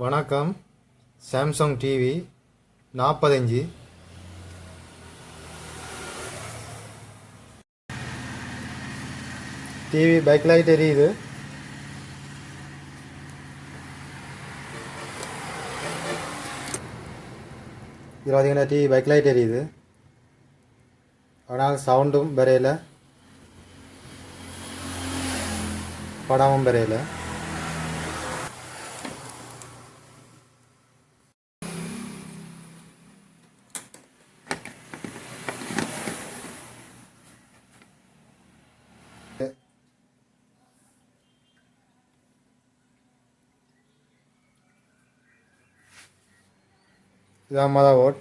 வணக்கம். Samsung TV நாற்பத்தஞ்சு TV back light எரியுது. இதில் பார்த்தீங்கன்னா டிவி பேக் லைட் எரியுது. ஆனால் சவுண்டும் வரையலை படமும் வரையலை இதான் மொதல் ஓட்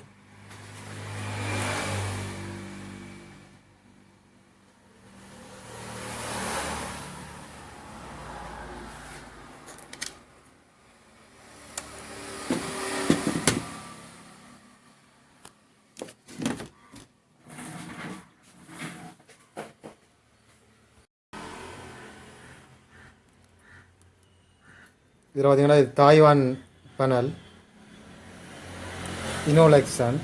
இதில் பார்த்தீங்கன்னா இது தாய்வான் பேனல் இனோலெக்ஸன்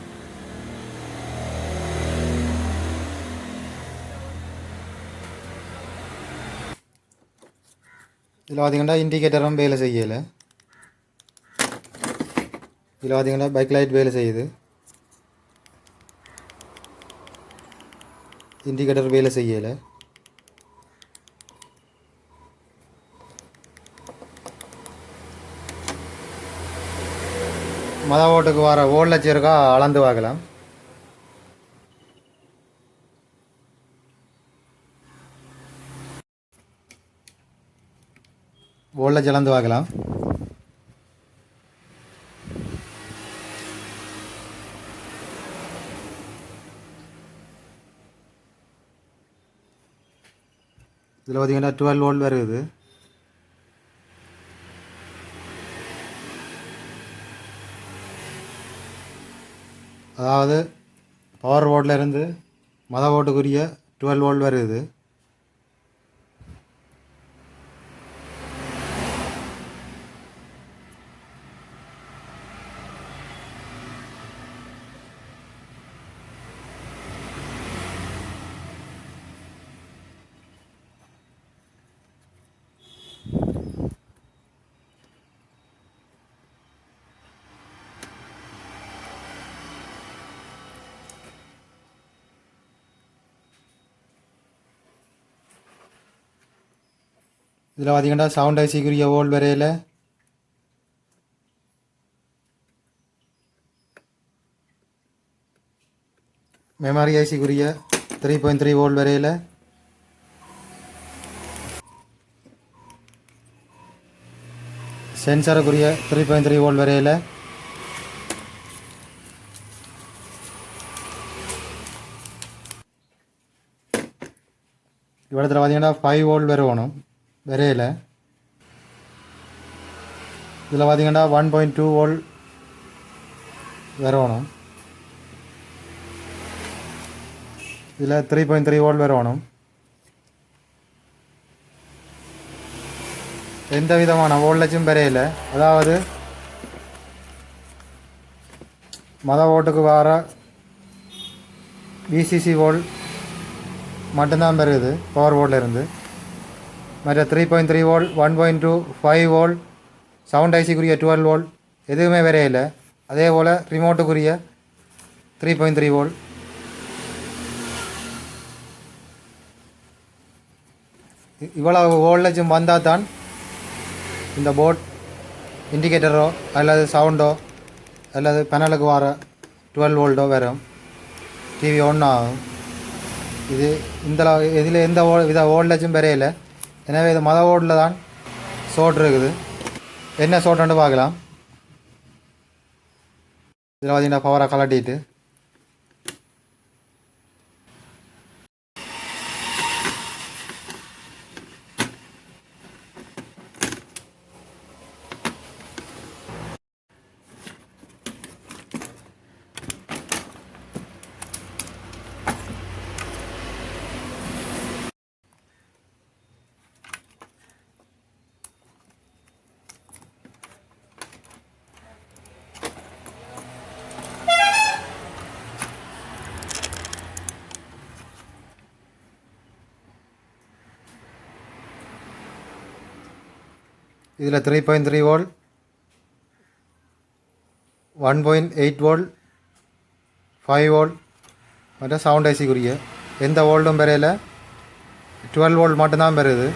இதில் பார்த்தீங்கன்னா இண்டிகேட்டரும் வேலை செய்யலை. இதில் பார்த்தீங்கன்னா பைக் லைட் வேலை செய்யுது. இண்டிகேட்டர் வேலை செய்யலை. மத ஓட்டுக்கு வர ஓடில் இருக்கா அளந்து பார்க்கலாம். லட்சம் அளந்து பார்க்கலாம். இதில் பார்த்தீங்கன்னா டுவெல் ஓல்ட் வருது அதாவது பவர் போர்டில் இருந்து மத ஓட்டுக்குரிய டுவெல் வோல்ட் வருது இதில் பார்த்திங்கன்னா சவுண்ட் ஐசிக்குரிய ஓல் வரையில். மெமரி ஐசிக்குரிய த்ரீ பாயிண்ட் த்ரீ ஓல்ட் வரையில். சென்சாருக்குரிய த்ரீ பாயிண்ட் த்ரீ ஓல்ட் வரையில். இவ்வளோத்தில் பார்த்தீங்கன்னா ஃபைவ் ஓல்ட் வரை வேணும் விரையில். இதில் பார்த்தீங்கன்னா ஒன் பாயிண்ட் டூ வோல்ட் வரணும். இதில் த்ரீ பாயிண்ட் த்ரீ வோல்ட் வரணும். எந்த விதமான வோல்டேஜும் வரையில். அதாவது மத ஓட்டுக்கு வர விசிசி வோல்ட் மட்டும்தான் பெறுது பவர் போர்டில் இருந்து. மற்ற three point three volt one point two five volt sound ஐசிக்குரிய twelve volt எதுவுமே வரையில அதே போல் ரிமோட்டுக்குரிய த்ரீ பாயிண்ட் த்ரீ வோல்ட் இவ்வளவு வோல்டேஜும் வந்தால் தான் இந்த போர்ட் இண்டிகேட்டரோ அல்லது சவுண்டோ அல்லது பெனலுக்கு வர டுவெல் வோல்டோ வரும். டிவி ஒன் ஆகும். இது இந்த இதில் எந்த வித வோல்டேஜும் வரையில எனவே இது மத ஓடில் தான் சோட் இருக்குது என்ன சோட்டுன்னு பார்க்கலாம். இதில் பார்த்தீங்கன்னா பவரை கலட்டிட்டு. இதில் three point three volt one point eight volt five volt மற்றும் சவுண்ட் ஐசிக்குரிய எந்த வோல்டும் பெறையில் டுவெல் வோல்ட் மட்டும்தான் பெறுது.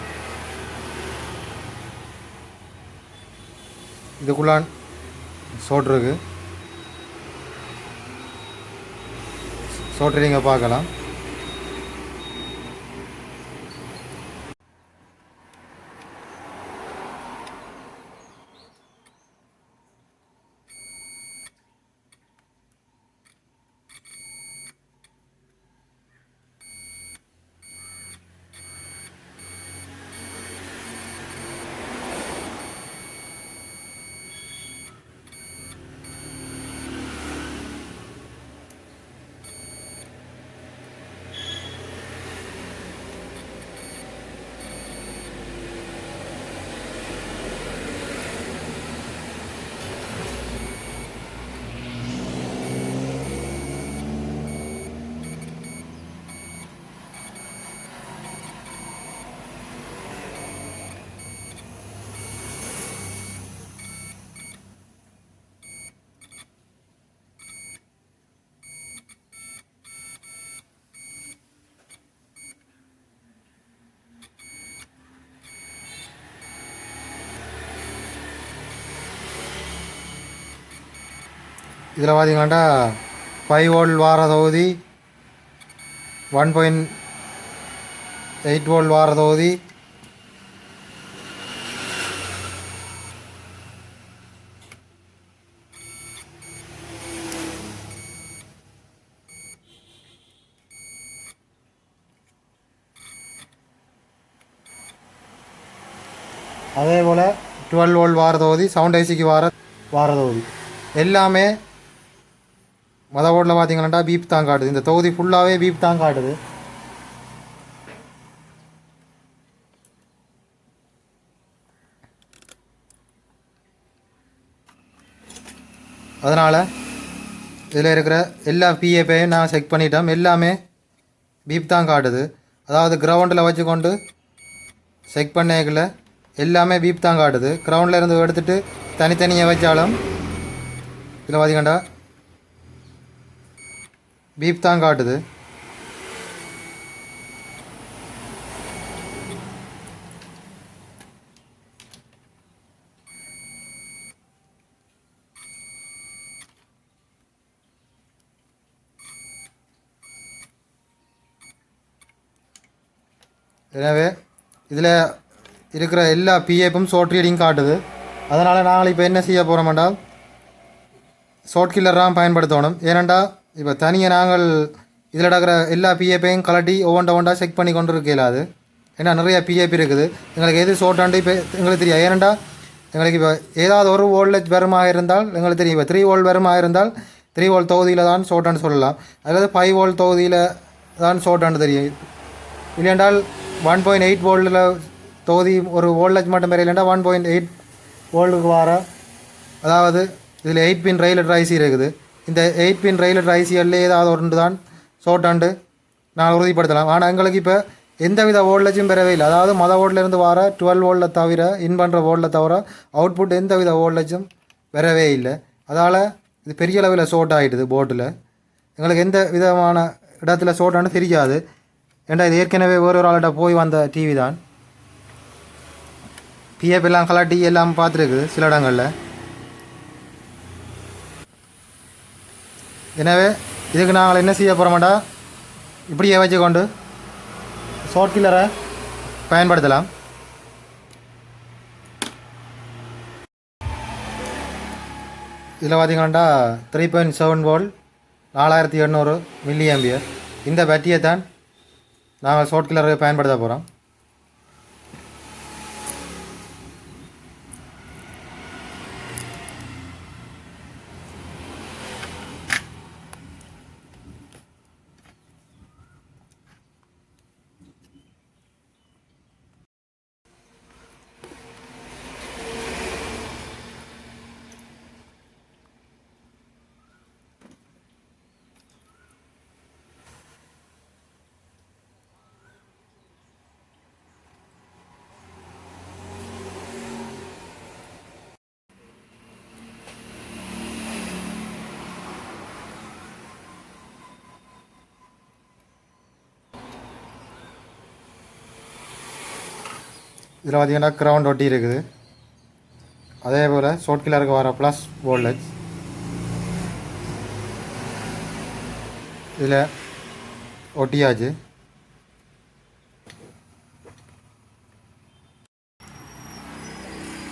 இதுக்குள்ளான் சோட்ருக்கு சோற்று நீங்கள் பார்க்கலாம். இதில் பார்த்தீங்கன்னா ஃபைவ் வோல்ட் வார தொகுதி ஒன் பாயிண்ட் எயிட் வோல்ட் வார தொகுதி அதே போல் டுவெல் வோல்ட் வார தொகுதி சவுண்ட் ஐசிக்கு வார வார தொகுதி. எல்லாமே மத ஓட்டில் பார்த்தீங்கன்னா பீப் தான் காட்டுது. இந்த தொகுதி ஃபுல்லாகவே பீப் தான் காட்டுது. அதனால் இதில் இருக்கிற எல்லா பிஏபையும் நான் செக் பண்ணிட்டோம். எல்லாமே பீப் தான் காட்டுது. அதாவது கிரவுண்டில் வச்சுக்கொண்டு செக் பண்ணேக்கில் எல்லாமே பீப் தான் காட்டுது. கிரவுண்டில் இருந்து எடுத்துகிட்டு தனித்தனியாக வச்சாலும் இதில் பார்த்தீங்கண்டா பீப் தான் காட்டுது. எனவே இதில் இருக்கிற எல்லா பிஏப்பும் ஷோர்ட் ரீடிங் காட்டுது. அதனால் நாங்கள் இப்போ என்ன செய்ய போகிறோம்டா ஷார்ட் கில்லராக பயன்படுத்தணும். ஏனென்றால் இப்போ தனியாக நாங்கள் இதில் நடக்கிற எல்லா பிஏபியும் கலட்டி ஒவ்வொன்றா ஒவ்வொன்றா செக் பண்ணி கொண்டு இருக்கல அது. ஏன்னா நிறைய பிஏபி இருக்குது. எங்களுக்கு எது ஷோர்ட்டாண்டு இப்போ எங்களுக்கு தெரியும் ஏனண்டா எங்களுக்கு இப்போ ஏதாவது ஒரு வோல்டேஜ் வருமாக இருந்தால் எங்களுக்கு தெரியும். இப்போ த்ரீ வோல்ட் வருமாக இருந்தால் த்ரீ வோல்ட் தொகுதியில் தான் ஷோர்ட்டான்னு சொல்லலாம். அல்லது ஃபைவ் வோல்ட் தொகுதியில் தான் ஷோர்ட்டான்னு தெரியும். இல்லையென்றால் ஒன் பாயிண்ட் எயிட் வோல்டில் தொகுதி ஒரு வோல்டேஜ் மட்டும் பெரிய இல்லைன்னா ஒன் பாயிண்ட் எயிட் வோல்டுக்கு வர அதாவது இதில் எயிட் பின் ரயில் ஐசி இருக்குது. இந்த எயிட் பின் ரயில் ஐசிகளில் ஏதாவது ஒன்று தான். ஷோர்ட்டாண்டு நான் உறுதிப்படுத்தலாம். ஆனால் எங்களுக்கு இப்போ எந்தவித ஓல்டேஜும் பெறவே இல்லை. அதாவது மத வோல்ட்லேருந்து வர டுவெல் ஓல்டில் தவிர இன் பண்ணுற ஓல்டில் தவிர அவுட்புட் எந்தவித ஓல்டேஜும் பெறவே இல்லை. அதால் இது பெரிய அளவில் ஷோர்ட் ஆகிடுது போட்டில் எங்களுக்கு எந்த விதமான இடத்துல ஷோர்ட்டானு தெரியாது. ஏன்டா இது ஏற்கனவே வேறு ஒரு ஆள்கிட்ட போய் வந்த டிவி தான். பிஎஃப் எல்லாம் கலாட்டி எல்லாம் பார்த்துருக்குது சில இடங்களில். எனவே இதுக்கு நாங்கள் என்ன செய்ய போகிறோமாடா இப்படியே வச்சுக்கொண்டு ஷார்ட் கில்லரை பயன்படுத்தலாம். இதில் பார்த்தீங்கன்னா த்ரீ பாயிண்ட் செவன் வோல்ட் நாலாயிரத்தி எண்ணூறு மில்லி ஆம்பியர் இந்த பேட்டரியை தான் நாங்கள் ஷார்ட் கில்லரை பயன்படுத்த போகிறோம் இதில் பார்த்தீங்கன்னா க்ரௌண்ட் ஒட்டி இருக்குது. அதே போல் ஷோட் கில்லருக்கு வர ப்ளஸ் வோல்டேஜ் இதில் ஒட்டியாச்சு.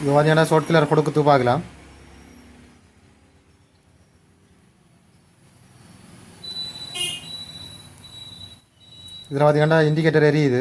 இது பார்த்தீங்கன்னா ஷோட் கில்லர் கொடுத்து பார்க்கலாம். இதில் பார்த்தீங்கன்னா இண்டிகேட்டர் எரியுது.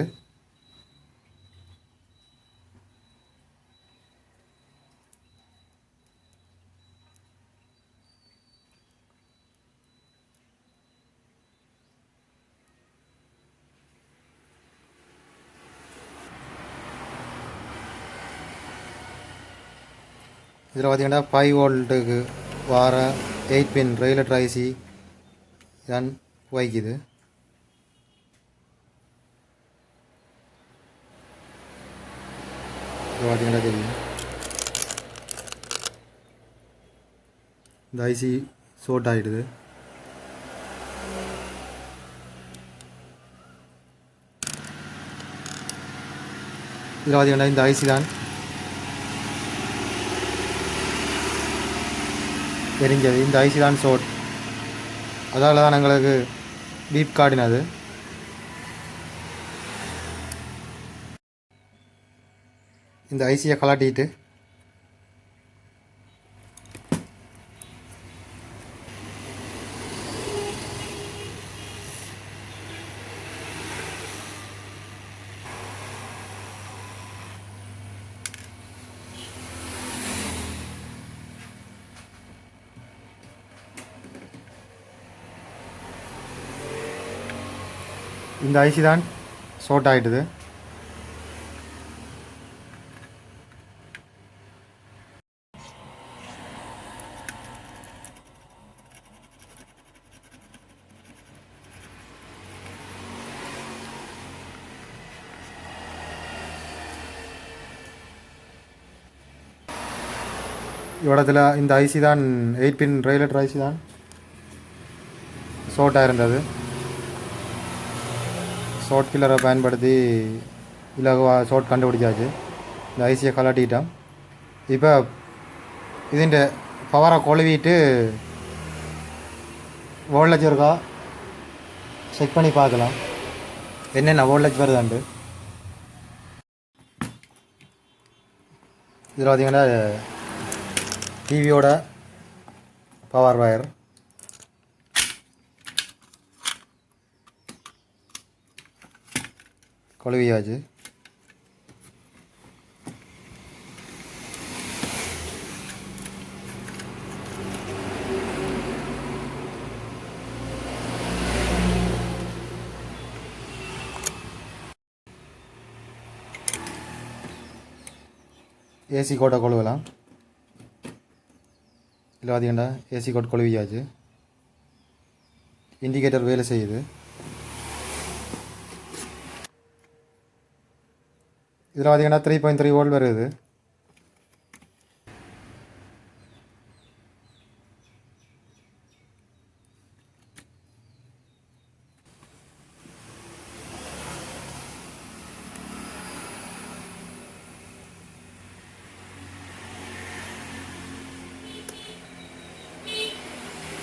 இதில் பார்த்திங்கன்னா ஃபைவ் வோல்ட்டுக்கு வார எயிட் பின் ரெகுலேட்டர் ஐசி தான் வைக்குது இது தெரியும். இந்த ஐசி ஷோர்ட் ஆகிடுது இதில் பார்த்திங்கன்னா இந்த ஐசி தான் தெரிஞ்சது. இந்த ஐசி தான் சோட். அதால் தான் எங்களுக்கு பீப் காட்டினது இந்த ஐசியை கலாட்டிட்டு இந்த ஐசி தான் ஷார்ட் ஆகிடுது இவ்விடத்தில் இந்த ஐசி தான் எயிட் பின் ரெகுலேட்டர் ஐசி தான் ஷோர்ட்டாக இருந்தது. ஷார்ட் கில்லரை பயன்படுத்தி இலகுவாக ஷார்ட் கண்டுபிடிச்சாச்சு இந்த ஐசியை கலாட்டிட்டோம் இப்போ ഇതിൻ്റെ പവറെ കൊളുവിയിട്ട് വോൾട്ടേജ് இருக்கா செக் பண்ணி பார்க்கலாம் என்னென்ன வோல்டேஜ் வருதாண்டு இதில் பார்த்தீங்கன்னா டிவியோட பவர் வயர் கொழுவியாச்சு. ஏசி கோட்டை கொழுவலாம். இல்லை பார்த்தீங்கன்னா ஏசி கோட் கொழுவியாச்சு. இண்டிகேட்டர் வேலை செய்யுது. இதில் பார்த்தீங்கன்னா த்ரீ பாயிண்ட் த்ரீ வோல்ட் வருது.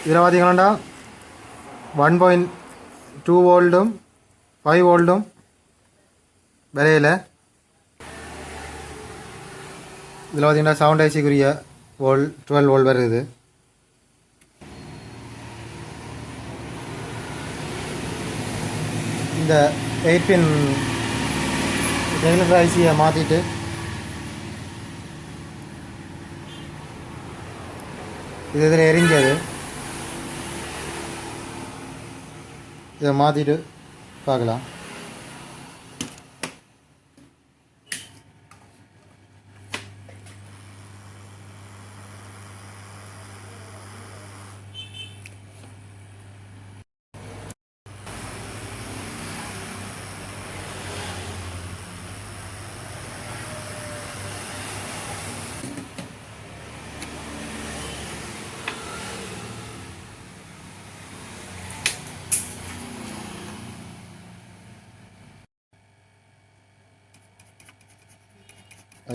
இதில் பார்த்தீங்கன்னா ஒன் பாயிண்ட் டூ வோல்டும் ஃபைவ் வோல்டும் விலையில் இதில் பார்த்தீங்கன்னா சவுண்ட் ஐசிக்குரிய வோல் டுவெல் வோல்ட் வருது இந்த எயிட் பின் ரெகுலர் ஐசியை மாற்றிட்டு இது இதில் எரிஞ்சது. இதை மாற்றிட்டு பார்க்கலாம்.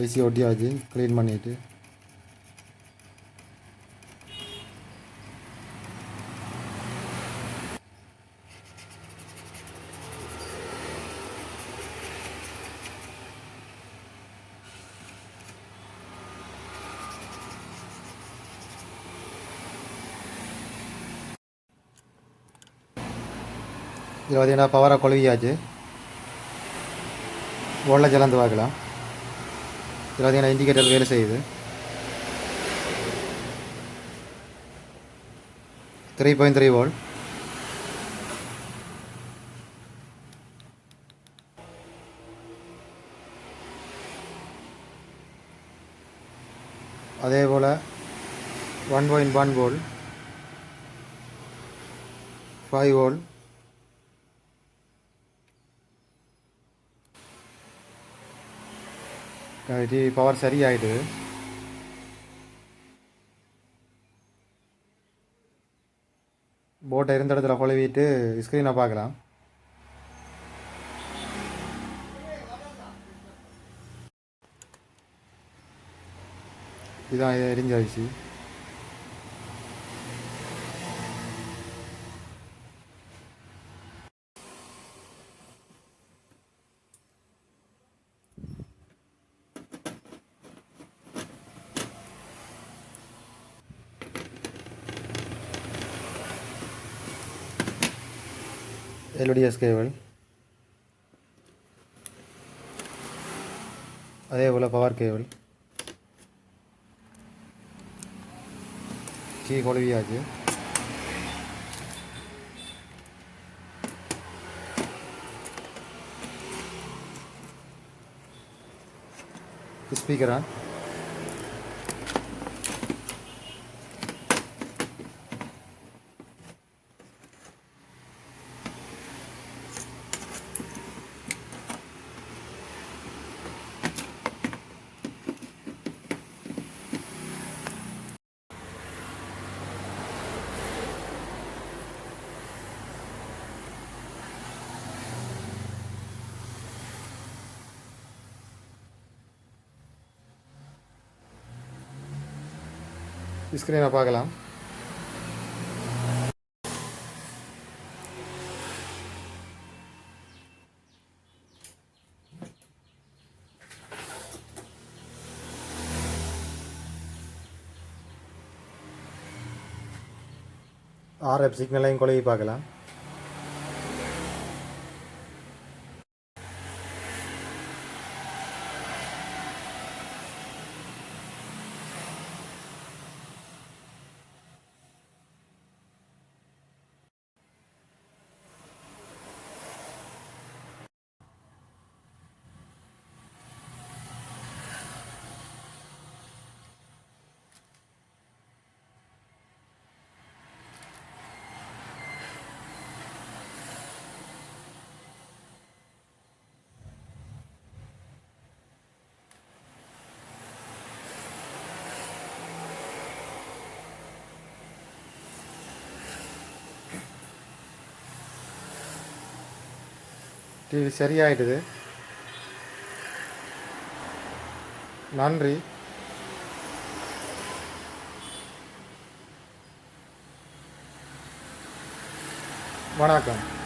ஐசி ஒட்டியாச்சு க்ளீன் பண்ணிட்டு. இதில் பார்த்தீங்கன்னா பவரை கொழுவியாச்சு. உள்ள ஜலந்து பார்க்கலாம். இது பார்த்தீங்கன்னா இண்டிகேட்டர் வேலை செய்யுது. த்ரீ பாயிண்ட் த்ரீ வால் அதே போல் one point one volt five volt இது பவர் சரியாயிடுது. போட்டை இருந்த இடத்துல கொழுவிட்டு ஸ்க்ரீனை பார்க்கலாம். இதான் எரிஞ்சாச்சு. எல்டிஎஸ் கேபிள் அதே போல் பவர் கேபிள் கீ கொழுவியாச்சு ஸ்பீக்கரா ஸ்க்ரீனை பார்க்கலாம். ஆர்எஃப் சிக்னலையும் கொழுவி பார்க்கலாம். டிவி சரியாயிடுது. நன்றி. வணக்கம்.